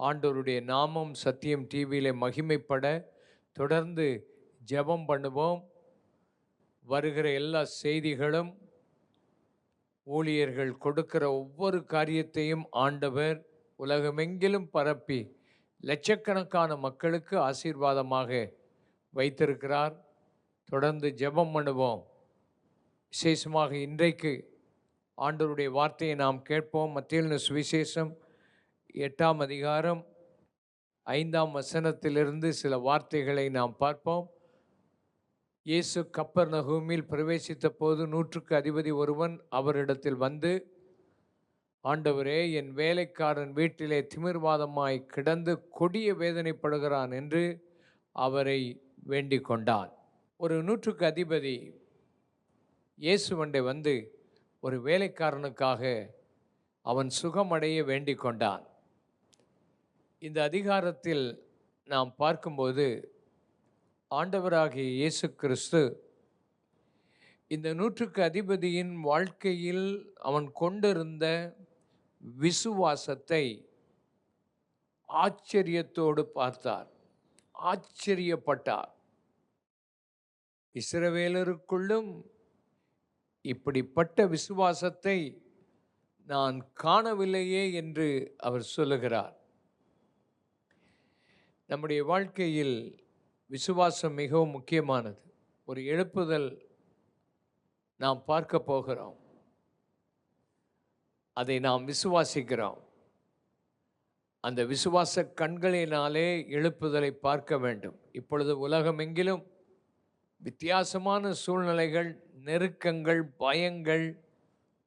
ஆண்டவருடைய நாமம் சத்தியம் டிவியில் மகிமைப்பட தொடர்ந்து ஜெபம் பண்ணுவோம். வருகிற எல்லா செய்திகளும் ஊழியர்கள் கொடுக்கிற ஒவ்வொரு காரியத்தையும் ஆண்டவர் உலகமெங்கிலும் பரப்பி லட்சக்கணக்கான மக்களுக்கு ஆசீர்வாதமாக வைத்திருக்கிறார். தொடர்ந்து ஜெபம் பண்ணுவோம். விசேஷமாக இன்றைக்கு ஆண்டவருடைய வார்த்தையை நாம் கேட்போம். மத்தியில் சுவிசேஷம் எட்டாம் அதிகாரம் ஐந்தாம் வசனத்திலிருந்து சில வார்த்தைகளை நாம் பார்ப்போம். இயேசு கப்பர் நகூமில் பிரவேசித்த போது நூற்றுக்கு அதிபதி ஒருவன் அவரிடத்தில் வந்து ஆண்டவரே என் வேலைக்காரன் வீட்டிலே திமிர்வாதமாய் கிடந்து கொடிய வேதனைப்படுகிறான் என்று அவரை வேண்டிக் கொண்டான் ஒரு நூற்றுக்கு அதிபதி இயேசுவண்டை வந்து ஒரு வேலைக்காரனுக்காக அவன் சுகமடைய வேண்டிக் கொண்டான் இந்த அதிகாரத்தில் நாம் பார்க்கும்போது ஆண்டவராகிய இயேசு கிறிஸ்து இந்த நூற்றுக்கு அதிபதியின் வாழ்க்கையில் அவன் கொண்டிருந்த விசுவாசத்தை ஆச்சரியத்தோடு பார்த்தார். ஆச்சரியப்பட்டார். இஸ்ரவேலருக்குள்ளும் இப்படிப்பட்ட விசுவாசத்தை நான் காணவில்லையே என்று அவர் சொல்லுகிறார். நம்முடைய வாழ்க்கையில் விசுவாசம் மிகவும் முக்கியமானது. ஒரு எழுப்புதல் நாம் பார்க்க போகிறோம். அதை நாம் விசுவாசிக்கிறோம். அந்த விசுவாச கண்களினாலே எழுப்புதலை பார்க்க வேண்டும். இப்பொழுது உலகமெங்கிலும் வித்தியாசமான சூழ்நிலைகள் நெருக்கங்கள் பயங்கள்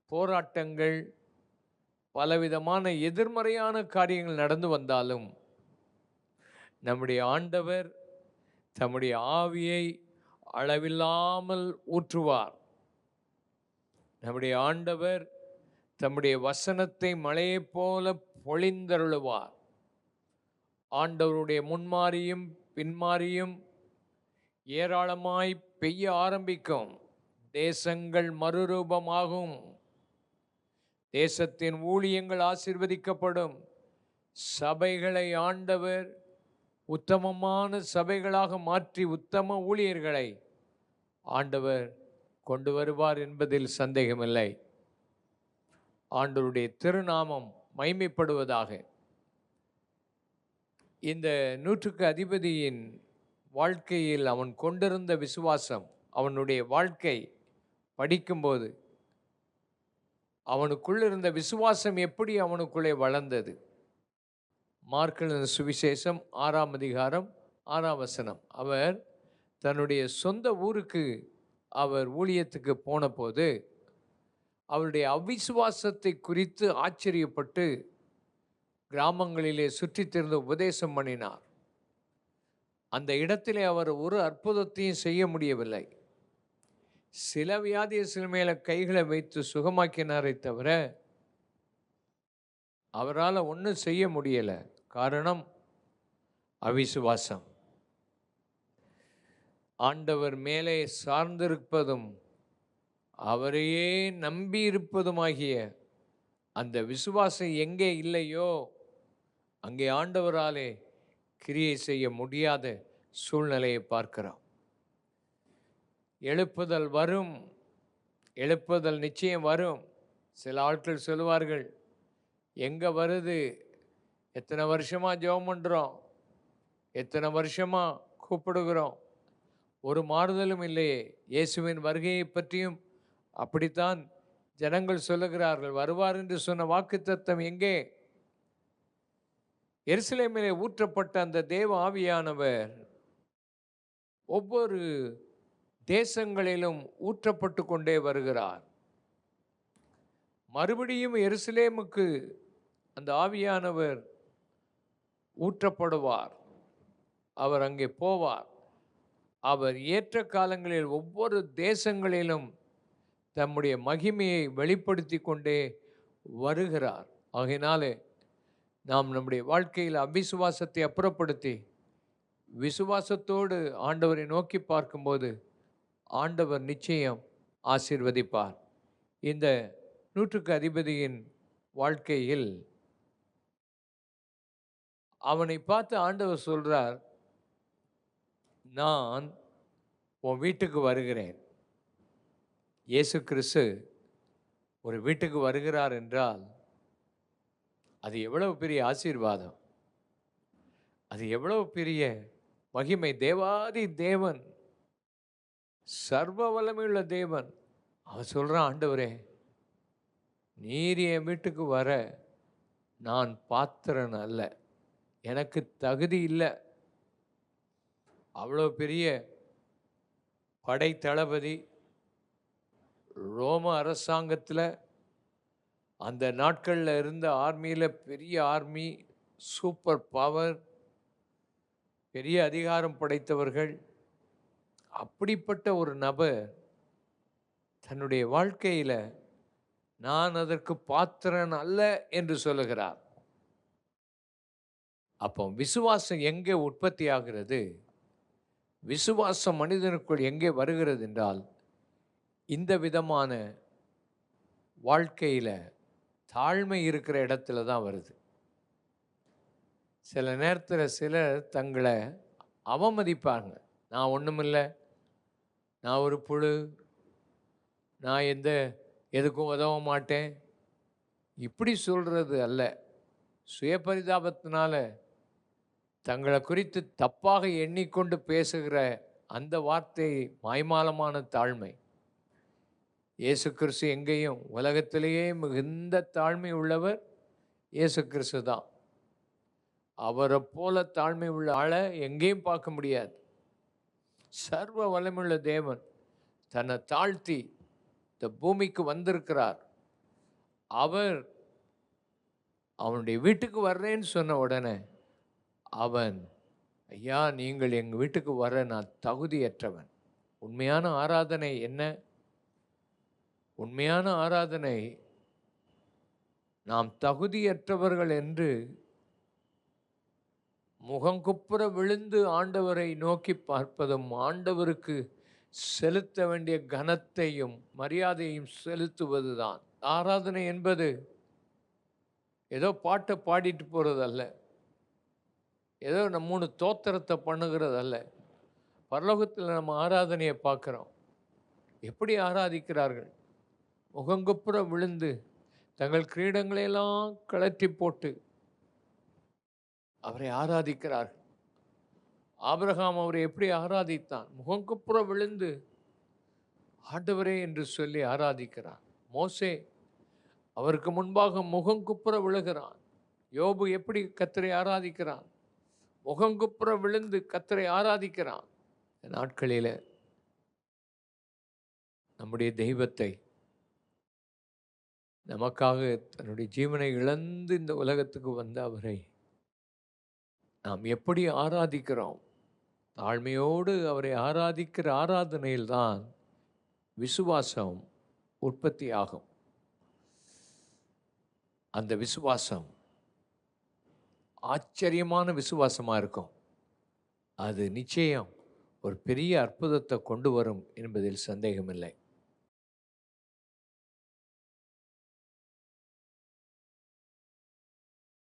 போராட்டங்கள் பலவிதமான எதிர்மறையான காரியங்கள் நடந்து வந்தாலும் நம்முடைய ஆண்டவர் தம்முடைய ஆவியை அளவில்லாமல் ஊற்றுவார். நம்முடைய ஆண்டவர் தம்முடைய வசனத்தை மழையைப் போல பொழிந்தருளுவார். ஆண்டவருடைய முன்மாறியும் பின்மாறியும் ஏராளமாய் பெய்ய ஆரம்பிக்கும். தேசங்கள் மறுரூபமாகும். தேசத்தின் ஊழியங்கள் ஆசிர்வதிக்கப்படும். சபைகளை ஆண்டவர் உத்தமமான சபைகளாக மாற்றி உத்தம ஊழியர்களை ஆண்டவர் கொண்டு வருவார் என்பதில் சந்தேகமில்லை. ஆண்டவருடைய திருநாமம் மைமைப்படுவதாக இந்த நூற்றுக்கு அதிபதியின் வாழ்க்கையில் அவன் கொண்டிருந்த விசுவாசம் அவனுடைய வாழ்க்கை படிக்கும்போது அவனுக்குள் இருந்த விசுவாசம் எப்படி அவனுக்குள்ளே வளர்ந்தது? மார்க்கலின் சுவிசேஷம் ஆறாம் அதிகாரம் ஆறாம் வசனம். அவர் தன்னுடைய சொந்த ஊருக்கு அவர் ஊழியத்துக்கு போன போது அவருடைய அவிசுவாசத்தை குறித்து ஆச்சரியப்பட்டு கிராமங்களிலே சுற்றித் திரிந்து உபதேசம் பண்ணினார். அந்த இடத்திலே அவர் ஒரு அற்புதத்தையும் செய்ய முடியவில்லை. சில வியாதியர்கள் மேல கைகளை வைத்து சுகமாக்கினாரை தவிர அவரால் ஒன்றும் செய்ய முடியலை. காரணம் அவிசுவாசம். ஆண்டவர் மேலே சார்ந்திருப்பதும் அவரையே நம்பியிருப்பதுமாகிய அந்த விசுவாசம் எங்கே இல்லையோ அங்கே ஆண்டவராலே கிரியை செய்ய முடியாத சூழ்நிலையை பார்க்கிறோம். எழுப்புதல் வரும் எழுப்புதல் நிச்சயம் வரும். சில ஆட்கள் சொல்லுவார்கள் எங்கே வருது? எத்தனை வருஷமாக ஜெபம் பண்ணுறோம் எத்தனை வருஷமாக கூப்பிடுகிறோம்? ஒரு மாறுதலும் இல்லையே. இயேசுவின் வருகையை பற்றியும் அப்படித்தான் ஜனங்கள் சொல்லுகிறார்கள். வருவார் என்று சொன்ன வாக்குத்தத்தம் எங்கே? எருசலேமிலே ஊற்றப்பட்ட அந்த தேவ ஆவியானவர் ஒவ்வொரு தேசங்களிலும் ஊற்றப்பட்டு கொண்டே வருகிறார். மறுபடியும் எருசலேமுக்கு அந்த ஆவியானவர் ஊற்றப்படுவார். அவர் அங்கே போவார். அவர் ஏற்ற காலங்களில் ஒவ்வொரு தேசங்களிலும் தம்முடைய மகிமையை வெளிப்படுத்தி கொண்டே வருகிறார். ஆகையினாலே நாம் நம்முடைய வாழ்க்கையில் அவிசுவாசத்தை அப்புறப்படுத்தி விசுவாசத்தோடு ஆண்டவரை நோக்கி பார்க்கும்போது ஆண்டவர் நிச்சயம் ஆசீர்வதிப்பார். இந்த நூற்றுக்கு அதிபதியின் வாழ்க்கையில் அவனை பார்த்து ஆண்டவர் சொல்கிறார் நான் உன் வீட்டுக்கு வருகிறேன். இயேசு கிறிஸ்து ஒரு வீட்டுக்கு வருகிறார் என்றால் அது எவ்வளவு பெரிய ஆசீர்வாதம். அது எவ்வளவு பெரிய மகிமை. தேவாதி தேவன் சர்வ வல்லமையுள்ள தேவன். அவன் சொல்கிறான் ஆண்டவரே நீர் என் வீட்டுக்கு வர நான் பாத்திரன் அல்ல. எனக்கு தகுதி இல்லை. அவ்வளோ பெரிய படை தளபதி ரோம அரசாங்கத்தில் அந்த நாட்களில் இருந்த ஆர்மியில் பெரிய ஆர்மி சூப்பர் பவர் பெரிய அதிகாரம் படைத்தவர்கள். அப்படிப்பட்ட ஒரு நபர் தன்னுடைய வாழ்க்கையில் நான் அதற்கு பாத்திரன் அல்ல என்று சொல்லுகிறார். அப்போ விசுவாசம் எங்கே உற்பத்தி ஆகிறது விசுவாசம் மனிதனுக்குள் எங்கே வருகிறது என்றால் இந்த விதமான வாழ்க்கையில் தாழ்மை இருக்கிற இடத்துல தான் வருது. சில நேரத்தில் சிலர் தங்களை அவமதிப்பாங்க. நான் ஒன்றுமில்லை நான் ஒரு புழு. நான் எந்த எதுக்கும் உதவ மாட்டேன். இப்படி சொல்கிறது அல்ல. சுயபரிதாபத்தினால தங்களை குறித்து தப்பாக எண்ணிக்கொண்டு பேசுகிற அந்த வார்த்தை மாய்மாலமான தாழ்மை. இயேசு கிறிஸ்து எங்கேயும் உலகத்திலேயே மிகுந்த தாழ்மை உள்ளவர் இயேசு கிறிஸ்து தான். அவரை போல தாழ்மை உள்ள ஆளை எங்கேயும் பார்க்க முடியாது. சர்வ வலமுள்ள தேவன் தன்னை தாழ்த்தி இந்த பூமிக்கு வந்திருக்கிறார். அவர் அவனுடைய வீட்டுக்கு வர்றேன்னு சொன்ன உடனே அவன் ஐயா நீங்கள் எங்கள் வீட்டுக்கு வர நான் தகுதியற்றவன். உண்மையான ஆராதனை என்ன? உண்மையான ஆராதனை நாம் தகுதியற்றவர்கள் என்று முகங்குப்புற விழுந்து ஆண்டவரை நோக்கி பார்ப்பதும் ஆண்டவருக்கு செலுத்த வேண்டிய கனத்தையும் மரியாதையும் செலுத்துவதுதான். ஆராதனை என்பது ஏதோ பாட்டை பாடிட்டு போகிறதல்ல ஏதோ நம்ம மூணு தோத்திரத்தை பண்ணுகிறது அல்ல பரலோகத்தில் நம்ம ஆராதனையை பார்க்குறோம். எப்படி ஆராதிக்கிறார்கள்? முகங்குப்புற விழுந்து தங்கள் கிரீடங்களையெல்லாம் கழற்றி போட்டு அவரை ஆராதிக்கிறார்கள். ஆபிரகாம் அவரை எப்படி ஆராதித்தான்? முகங்குப்புற விழுந்து ஆண்டவரே என்று சொல்லி ஆராதிக்கிறான். மோசே அவருக்கு முன்பாக முகங்குப்புற விழுகிறான். யோபு எப்படி கத்தரை ஆராதிக்கிறான்? முகங்குப்புற விழுந்து கத்தரை ஆராதிக்கிறான். இந்த நாட்களில் நம்முடைய தெய்வத்தை நமக்காக தன்னுடைய ஜீவனை இழந்து இந்த உலகத்துக்கு வந்த அவரை நாம் எப்படி ஆராதிக்கிறோம்? தாழ்மையோடு அவரை ஆராதிக்கிற ஆராதனையில்தான் விசுவாசம் உற்பத்தி ஆகும் அந்த விசுவாசம் ஆச்சரியமான விசுவாசமாக இருக்கும். அது நிச்சயம் ஒரு பெரிய அற்புதத்தை கொண்டு வரும் என்பதில் சந்தேகமில்லை.